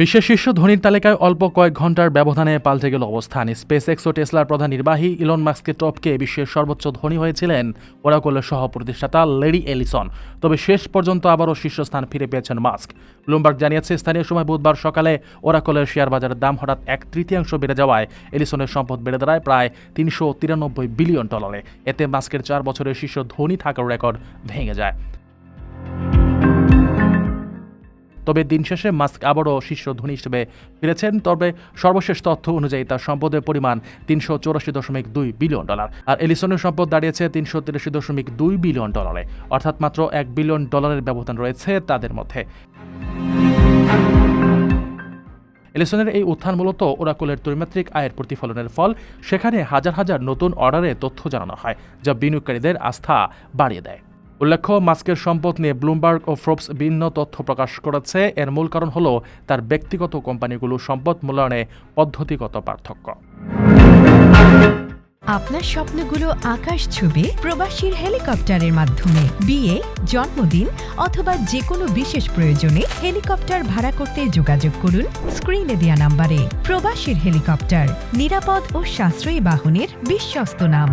বিশ্বের শীর্ষ ধনীর তালিকায় অল্প কয়েক ঘণ্টার ব্যবধানে পাল্টে গেল অবস্থান। স্পেস এক্স ও টেসলার প্রধান নির্বাহী ইলন মাস্ককে টপকে বিশ্বের সর্বোচ্চ ধনী হয়েছিলেন, ওরাকলের সহ প্রতিষ্ঠাতা লেডি এলিসন তবে শেষ পর্যন্ত আবারও শীর্ষস্থান ফিরে পেয়েছেন মাস্ক ব্লুমবার্গ জানিয়েছে, স্থানীয় সময় বুধবার সকালে ওরাকলের শেয়ার বাজারের দাম হঠাৎ এক তৃতীয়াংশ বেড়ে যাওয়ায় এলিসনের সম্পদ বেড়ে দাঁড়ায় প্রায় তিনশো তিরানব্বই বিলিয়ন ডলারে। এতে মাস্কের চার বছরের শীর্ষ ধনী থাকার রেকর্ড ভেঙে যায়। তবে দিন শেষে মাস্ক আবারও শীর্ষ ধনী হিসেবে ফিরেছেন, তবে সর্বশেষ তথ্য অনুযায়ী তার সম্পদের পরিমাণ তিনশো চৌরাশি দশমিক দুই বিলিয়ন ডলার আর এলিসনের সম্পদ দাঁড়িয়েছে তিনশো তিরাশি দশমিক দুই বিলিয়ন ডলারে। অর্থাৎ মাত্র এক বিলিয়ন ডলারের ব্যবধান রয়েছে তাদের মধ্যে। এলিসনের এই উত্থান মূলত ওরাকলের ত্রিমাত্রিক আয়ের প্রতিফলনের ফল। সেখানে হাজার হাজার নতুন অর্ডারে তথ্য জানানো হয়, যা বিনিয়োগকারীদের আস্থা বাড়িয়ে দেয়। উল্লেখ্য, মাস্কের সম্পদ নিয়ে ব্লুমবার্গ ও ফ্রোবস ভিন্ন তথ্য প্রকাশ করেছে। এর মূল কারণ হল তার ব্যক্তিগত কোম্পানিগুলো সম্পদ মূল্যায়নে পদ্ধতিগত পার্থক্য। আপনার স্বপ্নগুলো আকাশ ছুবে প্রবাসীর হেলিকপ্টারের মাধ্যমে। বিয়ে, জন্মদিন অথবা যে কোনো বিশেষ প্রয়োজনে হেলিকপ্টার ভাড়া করতে যোগাযোগ করুন স্ক্রিনে দেওয়া নাম্বারে। প্রবাসীর হেলিকপ্টার, নিরাপদ ও সাশ্রয়ী বাহনের বিশ্বস্ত নাম।